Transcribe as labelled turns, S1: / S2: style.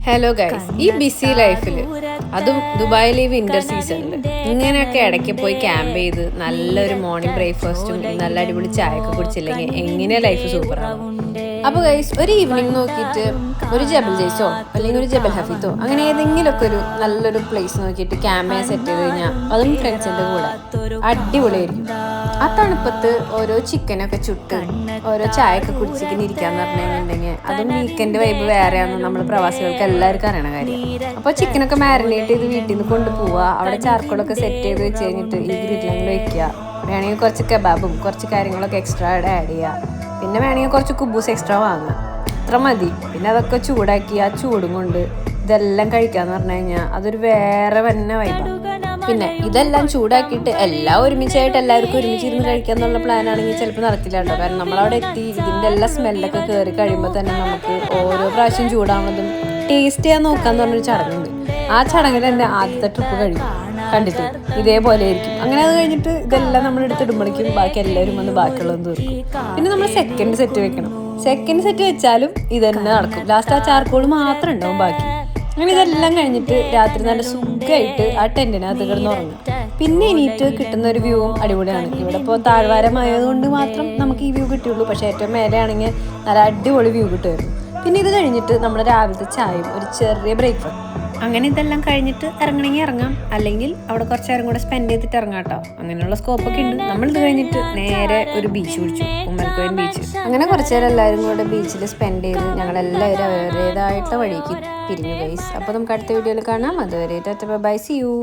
S1: Hello guys ഈ BC ലൈഫിൽ അതും ദുബായിലെ ഈ വിന്റർ സീസണിൽ ഇങ്ങനെയൊക്കെ ഇടയ്ക്ക് പോയി ക്യാമ്പ് ചെയ്ത് നല്ലൊരു മോർണിംഗ് ബ്രേക്ക്ഫാസ്റ്റും നല്ല അടിപൊളി ചായയൊക്കെ കുടിച്ചില്ലെങ്കിൽ എങ്ങനെ ലൈഫ് സൂപ്പറാണ് അപ്പോൾ ഗൈസ് ഒരു ഈവനിങ് നോക്കിയിട്ട് ഒരു ജബൽ ജയ്സോ അല്ലെങ്കിൽ ഒരു ജബൽ ഹഫീത്തോ അങ്ങനെ ഏതെങ്കിലുമൊക്കെ ഒരു നല്ലൊരു പ്ലേസ് നോക്കിയിട്ട് ക്യാമറ സെറ്റ് ചെയ്ത് കഴിഞ്ഞാൽ അതും ഫ്രണ്ട്സിന്റെ കൂടെ. അടിപൊളിയായിരിക്കും. ആ തണുപ്പത്ത് ഓരോ ചിക്കനൊക്കെ ചുട്ട് ഓരോ ചായയൊക്കെ കുടിച്ചിങ്ങനെ ഇരിക്കാന്ന് പറഞ്ഞിട്ടുണ്ടെങ്കിൽ അതും വീക്കെൻഡ് വൈബ് വേറെയാണെന്ന് നമ്മൾ പ്രവാസികൾക്ക് എല്ലാവർക്കും അറിയണ കാര്യം. അപ്പോൾ ചിക്കനൊക്കെ മാരിനേറ്റ് ചെയ്ത് വീട്ടിൽ നിന്ന് കൊണ്ടുപോവുക അവിടെ ചാർക്കോളൊക്കെ സെറ്റ് ചെയ്ത് വെച്ച് കഴിഞ്ഞിട്ട് ഈ ഗ്രില്ലിൽ വെക്കുക വേണമെങ്കിൽ കുറച്ച് കബാബും കുറച്ച് കാര്യങ്ങളൊക്കെ എക്സ്ട്രാ ആഡ് ചെയ്യുക പിന്നെ വേണമെങ്കിൽ കുറച്ച് കുബൂസ് എക്സ്ട്രാ വാങ്ങാം. അത്ര മതി. പിന്നെ അതൊക്കെ ചൂടാക്കി ആ ചൂടും കൊണ്ട് ഇതെല്ലാം കഴിക്കാന്ന് പറഞ്ഞു കഴിഞ്ഞാൽ അതൊരു വേറെ തന്നെ വൈബാണ് പിന്നെ ഇതെല്ലാം ചൂടാക്കിയിട്ട് എല്ലാം ഒരുമിച്ചായിട്ട് എല്ലാവർക്കും ഒരുമിച്ച് ഇരുന്ന് കഴിക്കുക എന്നുള്ള പ്ലാൻ ആണെങ്കിൽ ചിലപ്പോൾ നടക്കില്ല കേട്ടോ. കാരണം നമ്മളവിടെ എത്തി ഇതിന്റെ എല്ലാ സ്മെല്ലൊക്കെ കയറി കഴിയുമ്പോൾ തന്നെ നമുക്ക് ഓരോ പ്രാവശ്യം ചൂടാവുന്നതും ടേസ്റ്റ് ചെയ്യാൻ നോക്കാന്ന് പറഞ്ഞൊരു ചടങ്ങുണ്ട്. ആ ചടങ്ങിൽ തന്നെ ആദ്യത്തെ ട്രിപ്പ് കഴിയും കണ്ടിട്ട് ഇതേപോലെ ആയിരിക്കും. അങ്ങനെ അത് കഴിഞ്ഞിട്ട് ഇതെല്ലാം നമ്മൾ എടുത്തിടുമ്പോഴേക്കും ബാക്കി എല്ലാവരും വന്ന് ബാക്കിയുള്ളതും തീർക്കും. പിന്നെ നമ്മൾ സെക്കൻഡ് സെറ്റ് വെക്കണം. സെക്കൻഡ് സെറ്റ് വെച്ചാലും ഇത് തന്നെ നടക്കും. ലാസ്റ്റ് ആ ചാർക്കോൾ മാത്രം ഉണ്ടാവും ബാക്കി. അങ്ങനെ ഇതെല്ലാം കഴിഞ്ഞിട്ട് രാത്രി നല്ല സുഖമായിട്ട് ആ ടെന്റിനകത്ത് കിടന്ന് ഉറങ്ങും പിന്നെ എണീറ്റ് കിട്ടുന്ന ഒരു വ്യൂവും അടിപൊളിയാണ്. ഇവിടെ ഇപ്പോൾ താഴ്വാരമായതുകൊണ്ട് മാത്രം നമുക്ക് ഈ വ്യൂ കിട്ടിയുള്ളൂ. പക്ഷേ ഏറ്റവും മേലെ ആണെങ്കിൽ നല്ല അടിപൊളി വ്യൂ കിട്ടുമായിരുന്നു. പിന്നെ ഇത് കഴിഞ്ഞിട്ട് നമ്മുടെ രാവിലത്തെ ചായയും ഒരു ചെറിയ ബ്രേക്ക്ഫാസ്റ്റ് അങ്ങനെ ഇതെല്ലാം കഴിഞ്ഞിട്ട് ഇറങ്ങണമെങ്കിൽ ഇറങ്ങാം. അല്ലെങ്കിൽ അവിടെ കുറച്ച് നേരം കൂടെ സ്പെൻഡ് ചെയ്തിട്ട് ഇറങ്ങാം കേട്ടോ. അങ്ങനെയുള്ള സ്കോപ്പൊക്കെ ഉണ്ട്. നമ്മൾ ഇത് കഴിഞ്ഞിട്ട് നേരെ ഒരു ബീച്ച് പിടിച്ചു. ഉമ്മൽക്കോയൻ ബീച്ച് അങ്ങനെ കുറച്ച് നേരം എല്ലാവരും കൂടെ ബീച്ചിൽ സ്പെൻഡ് ചെയ്ത് ഞങ്ങളെല്ലാവരും അവരുടേതായിട്ടുള്ള വഴിക്ക് പിരിഞ്ഞു ഗൈസ് അപ്പോൾ നമുക്ക് അടുത്ത വീഡിയോയിൽ കാണാം. അതുവരെ ബൈ സി യു